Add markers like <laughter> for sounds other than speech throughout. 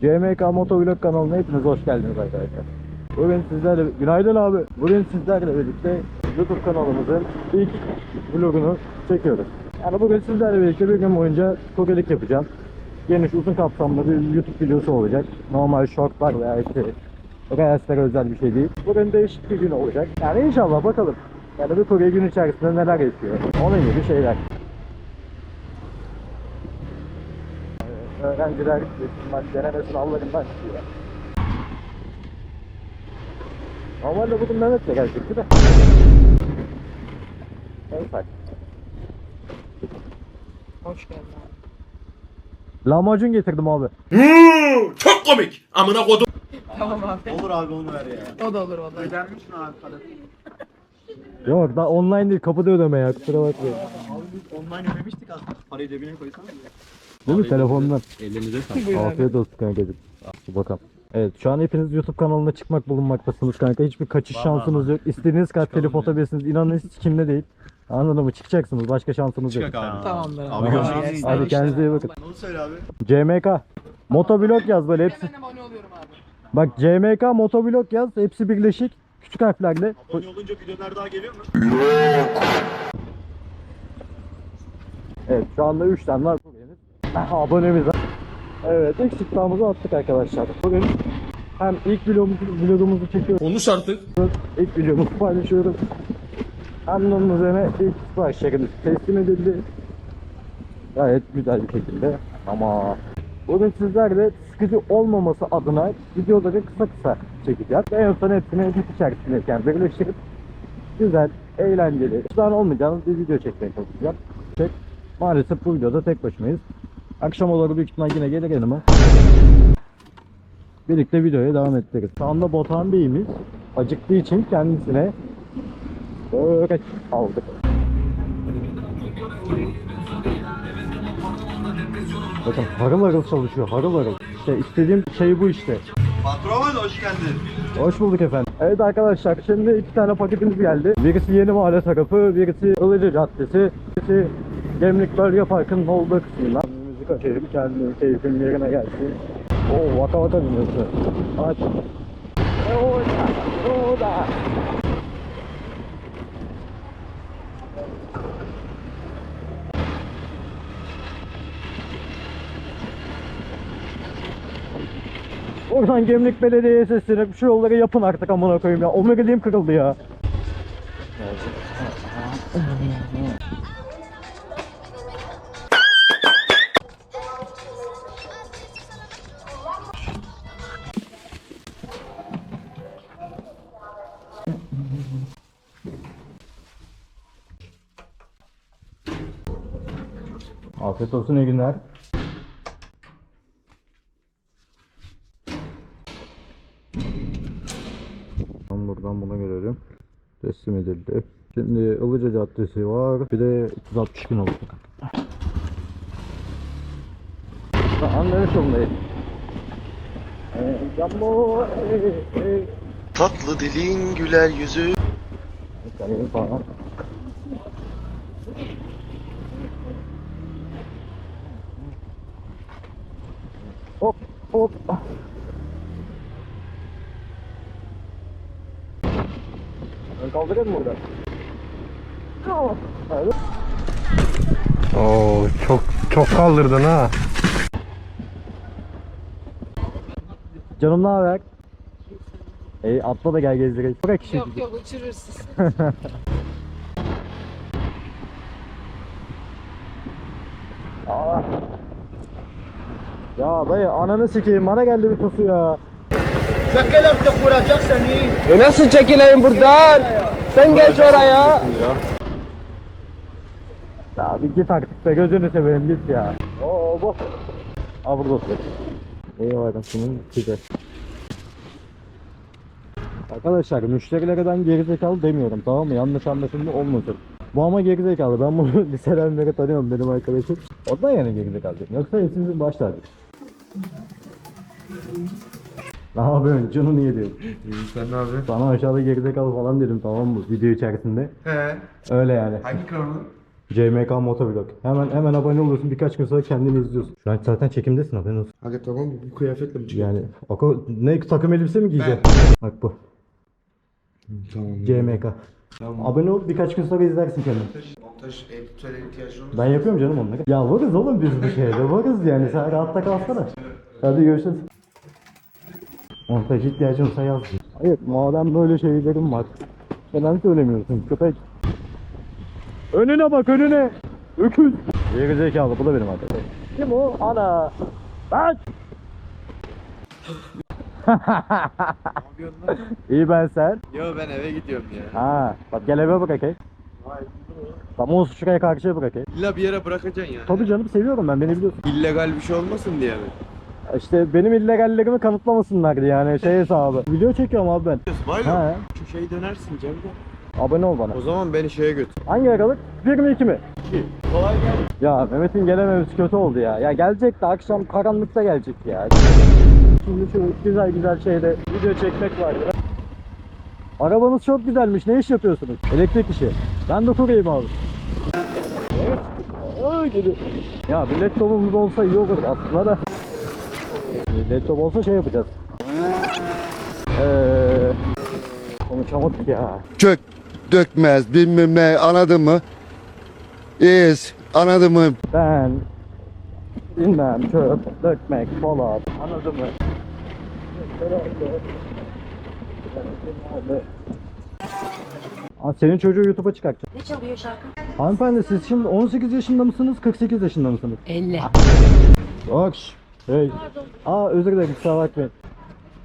CMK Motovlog kanalına hepiniz hoş geldiniz arkadaşlar. Bugün sizlerle, günaydın abi. Bugün sizlerle birlikte YouTube kanalımızın ilk vlogunu çekiyoruz. Yani bugün sizlerle birlikte bir gün boyunca kokelik yapacağım. Geniş uzun kapsamlı bir YouTube videosu olacak. Normal shortlar veya işte Reels'lere özel bir şey değil. Bugün değişik bir gün olacak. Yani inşallah bakalım. Yani bir Kore gün içerisinde neler yapıyor. Onun gibi şeyler. Öğrenciler deneme sınavlarından çıkıyor. Normalde bugün Mehmet de gelecekti de. Neyse. Hoş geldin abi. Lahmacun getirdim abi. Hmm, çok komik. Amına kodum. Tamam abi. Olur abi onu ver ya. O da olur o da. Ödenmiş mi abi para? Yok daha online değil kapıda ödeme ya kusura bakmayın. Abi biz online ödemiştik aslında. Parayı cebine koysana. Değil mi telefondan? Elinize sağlık. Afiyet olsun kankacığım. Dur bakalım. Evet şu an hepiniz YouTube kanalına çıkmak bulunmaktasınız kanka. Hiçbir kaçış şansınız yok. İstediğiniz kadar telif atabilirsiniz. İnanın hiç kimde değil. Anladın mı? Çıkacaksınız. Başka şansınız yok. Çıkak abi. Tamamdır abi. Abi görüşürüz. Hadi kendinize iyi bakın. Onu söyle abi. CMK. Motovlog yaz böyle hepsi. Hemen abone oluyorum abi. Bak CMK Motovlog yaz. Hepsi birleşik. Küçük harflerle. Abone olunca videolar daha geliyor mu? Evet şu anda 3 tane var. Aha, abonemiz var. Evet ilk çıktığımızı attık arkadaşlar. Bugün hem ilk vlogumuzu, vlogumuzu çekiyoruz. Konuş artık. İlk videomuzu paylaşıyoruz. Hem de onun üzerine ilk siparişlerimiz teslim edildi. Gayet güzel bir şekilde. Ama bugün sizlerle sıkıcı olmaması adına videoları kısa kısa çekeceğiz. Ve en son hepsini edit içerisindeyken birleştirip güzel, eğlenceli, hiç zaman olmayacağınız bir video çekmeye çalışacağım. Tek, maalesef bu videoda tek başımayız. Akşam olur büyük ihtimal yine gelir yanıma. Birlikte videoya devam ettiririz. Şu anda Botan Bey'imiz acıktığı için kendisine börek aldık. Bakın harıl harıl çalışıyor, harıl harıl. İşte istediğim şey bu işte. Patron hoş geldin. Hoş bulduk efendim. Evet arkadaşlar şimdi iki tane paketimiz geldi. Birisi Yeni Mahalle tarafı, birisi Ilıcı Caddesi, birisi Gemlik Bölge Parkı'nın olduğu kısmından. Açayım, kendi keyfim yerine gelsin. Oo vaka vaka dinliyorsun. Aç. E, Orada, orada. Oradan Gemlik Belediye'ye seslenip şu yolları yapın artık amına koyayım ya. Omuriliğim kırıldı ya. Afiyet olsun iyi günler. Ben buradan buna görelim. Teslim edildi. Şimdi Ilıca Caddesi var. Bir de 360 bin oldu. Anlamış olmayı. Cambo. Tatlı dilin güler yüzü falan. Hop hop. Ben kaldırayım mı burada? Evet. Oo çok çok kaldırdın ha. Canım ne haber? Ey atla da gel gezdirelim. Bırak işi. Yok yok uçurursunuz. <laughs> Aa. Ya dayı ananı sikeyim bana geldi bir pusu ya. E nasıl çekileyim buradan? Sen geç oraya. Ya bir git artık be gözünü seveyim git ya. Oo bu. Aa burada otur. Var senin güzel. Arkadaşlar müşterilere ben gerizekalı demiyorum tamam mı? Yanlış anlaşılma olmasın. Bu ama gerizekalı. Ben bunu <laughs> liseden beri tanıyorum benim arkadaşım. Ondan yani gerizekalı. Yoksa hepsinin başlardık. Ne yapıyorsun? Canı niye diyorsun? İyi sen ne yapıyorsun? Sana aşağıda gerizekalı falan dedim tamam mı? Video içerisinde. He. Öyle yani. Hangi kanalı? CMK Motovlog. Hemen hemen abone oluyorsun. Birkaç gün sonra kendini izliyorsun. Şu an zaten çekimdesin haberin olsun. Aga tamam mı? Bu kıyafetle mi çıkıyor? Yani Ako ne takım elbise mi giyeceksin? Bak bu. Tamam. CMK. Abone ol birkaç gün sonra izlersin kendini. Montaj editörü ihtiyacın. Ben yapıyorum canım onları. Ya varız oğlum biz bu şeyde varız yani sen rahatta kalsana. Hadi görüşürüz. Montaj ihtiyacın olsa yaz. Hayır madem böyle şeylerim var. Neden söylemiyorsun köpek? Önüne bak önüne. Öküz. Geri zekalı bu da benim arkadaşım. Kim o? Ana. Lan. <laughs> İyi ben sen. Yo ben eve gidiyorum ya. Ha, bak gel eve bırakayım. Tamam olsun şuraya karşıya bırakayım. İlla bir yere bırakacaksın ya. Tabii canım seviyorum ben beni biliyorsun. İllegal bir şey olmasın diye mi? İşte benim illegallerimi kanıtlamasınlar diye yani şey hesabı. <laughs> Video çekiyorum abi ben. Vay He. Şu şey dönersin Cem'de. Abone ol bana. O zaman beni şeye götür. Hangi aralık? 1 mi 2 mi? Kolay gelsin. Ya Mehmet'in gelememesi kötü oldu ya. Ya gelecek de akşam karanlıkta gelecek ya. Şimdi şu güzel güzel şeyde video çekmek var ya. Arabanız çok güzelmiş. Ne iş yapıyorsunuz? Elektrik işi. Ben de kurayım abi. Evet. Aa, geliyor. Ya bir laptopumuz olsa iyi olur aslında da. Bir laptop olsa şey yapacağız. Eee... Konuşamadık ya. çök dökmez bilmem ne anladın mı? İyiyiz anladın mı? Ben bilmem çöp dökmek falan anladın mı? Aa, senin çocuğu YouTube'a çıkartacağım. Ne çalıyor şarkı? Hanımefendi siz şimdi 18 yaşında mısınız 48 yaşında mısınız? 50. Bak hey. Aa özür dilerim kusura bakmayın.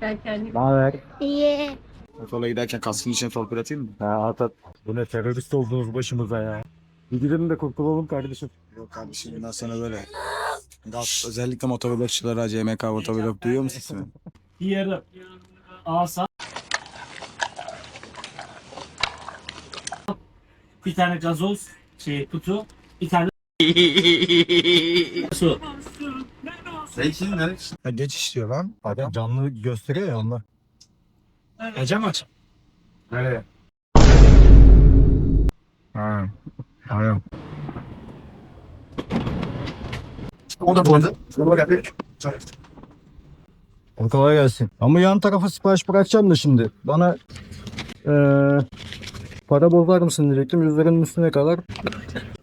Ben kendim. Ne haber? İyi. Motorla giderken kaskın içine torpil atayım mı? Ha Atat. Bu ne terörist oldunuz başımıza ya. Bir gidelim de kurtulalım kardeşim. Yok kardeşim bundan sonra böyle. Özellikle motovlogçulara CMK motovlog duyuyor musun? Diğeri asa. Bir tane gazoz şey kutu, bir tane su. Sen şimdi ne? Ha, geç istiyor lan. Adam canlı gösteriyor ya onlar. Ecem aç. Nereye? Ha. Aynen. O da burada. Sonra geldi. O kolay gelsin. Ama yan tarafa sipariş bırakacağım da şimdi. Bana eee para bozar mısın diyecektim. Yüzlerin üstüne kadar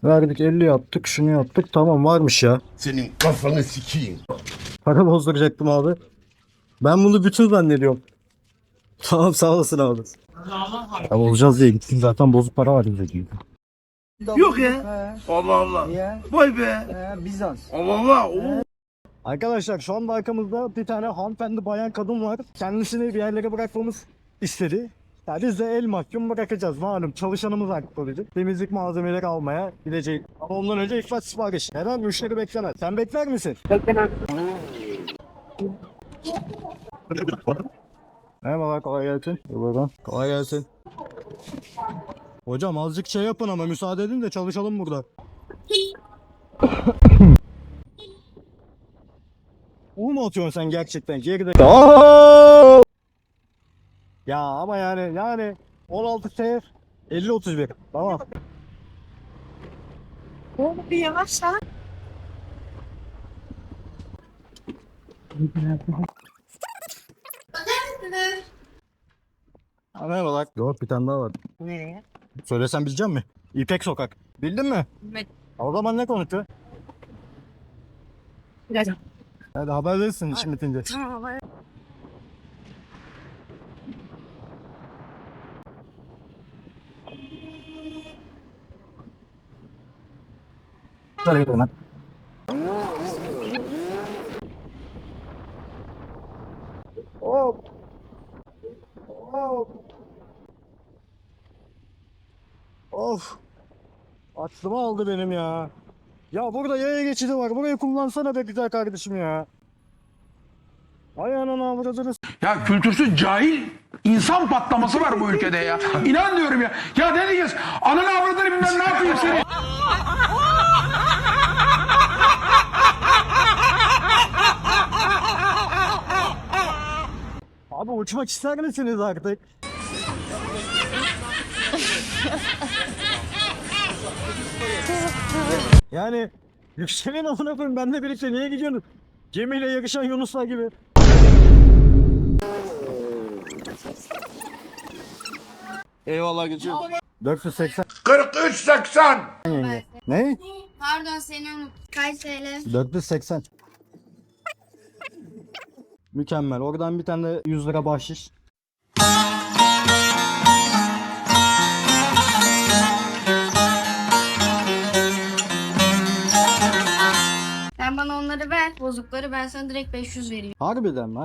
verdik 50 yaptık şunu yaptık. Tamam varmış ya. Senin kafanı sikeyim. Para bozduracaktım abi. Ben bunu bütün zannediyorum. <laughs> Tamam sağ olasın abi. Ya olacağız diye gittim zaten bozuk para var bize Yok ya. Allah Allah. Vay be. Bizans. Allah Allah. Arkadaşlar şu anda arkamızda bir tane hanımefendi bayan kadın var. Kendisini bir yerlere bırakmamız istedi. Ya biz de el mahkum bırakacağız malum çalışanımız haklı bizim. Temizlik malzemeleri almaya gideceğiz. Ama ondan önce ifrat sipariş. Neden müşteri beklemez? Sen bekler misin? Beklemem. Merhaba kolay gelsin. Buradan. Kolay gelsin. Hocam azıcık şey yapın ama müsaade edin de çalışalım burada. <laughs> U mu atıyorsun sen gerçekten geride? Ya ama yani yani 16 TF 50 31 tamam. Oğlum bir yavaş lan. Ha, merhaba. Yok bir tane daha var. Nereye? Söylesem bilecek mi? İpek Sokak. Bildin mi? Bilmedim. O zaman ne konuştu? Biraz. Hadi haber verirsin işin bitince. Tamam. Hadi gidelim hadi. Hop. Hop. Of. Aklımı aldı benim ya. Ya burada yaya geçidi var. Burayı kullansana be güzel kardeşim ya. Ay ananı avradını Ya kültürsüz cahil insan patlaması var bu ülkede ya. İnan diyorum ya. Ya ne diyeceğiz? Ananı avradını bilmem ne yapayım seni. Abi uçmak ister misiniz artık? Yani yükselin amına koyayım benle birlikte niye gidiyorsun? Gemiyle yakışan Yunuslar gibi. Eyvallah geçiyor. 480 43.80. yenge. Ne? Pardon seni unut. Kaç TL? 480. Mükemmel. Oradan bir tane de 100 lira bahşiş. Sen bana onları ver. Bozukları ben sana direkt 500 vereyim. Harbiden mi?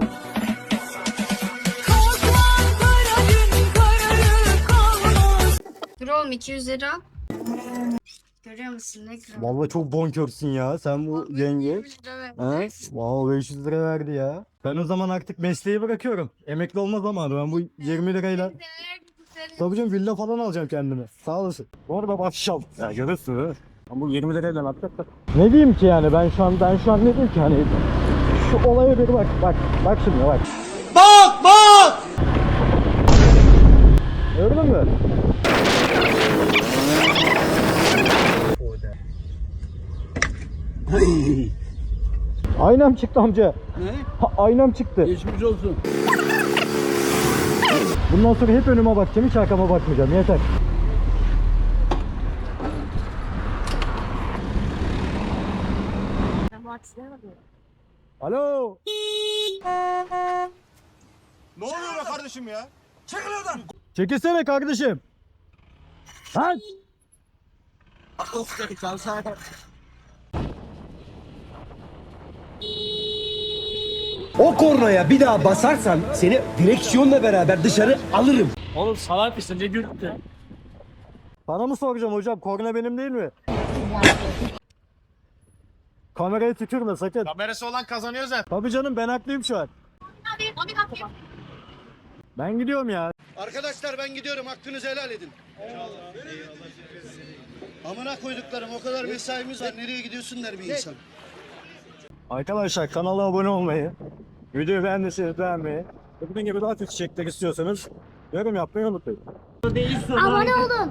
Oğlum 200 lira. Görüyor musun ne kral? Vallahi çok bonkörsün ya. Sen bu yenge. 20 lira ver. He? Wow 500 lira verdi ya. Ben o zaman artık mesleği bırakıyorum. Emekli olma zamanı. Ben bu 20 lirayla Tabii canım villa falan alacağım kendime. Sağ olasın. Bu arada başlayalım. Ya görürsün ha. Ben bu 20 lirayla ne yapacak Ne diyeyim ki yani ben şu an ben şu an ne diyeyim ki hani şu olaya bir bak bak bak şimdi bak. Bak bak. Gördün mü? Aynam çıktı amca. Ne? aynam çıktı. Geçmiş olsun. Bundan sonra hep önüme bakacağım, hiç arkama bakmayacağım. Yeter. Alo. Ne oluyor be kardeşim ya? Çekilsene kardeşim. Lan. O kornaya bir daha basarsan seni direksiyonla beraber dışarı alırım. Oğlum salak mısın ne gürültü? Sana mı soracağım hocam? Korna benim değil mi? Kameraya tükürme sakın. Kamerası olan kazanıyor zaten. Tabii canım ben haklıyım şu an. Ben gidiyorum ya. Arkadaşlar ben gidiyorum hakkınızı helal edin. Amına koyduklarım o kadar mesaimiz var. Nereye gidiyorsun der bir insan. Arkadaşlar kanala abone olmayı, videoyu beğendiyseniz beğenmeyi, ve bunun gibi daha çok içerikler istiyorsanız yorum yapmayı unutmayın. Abone olun.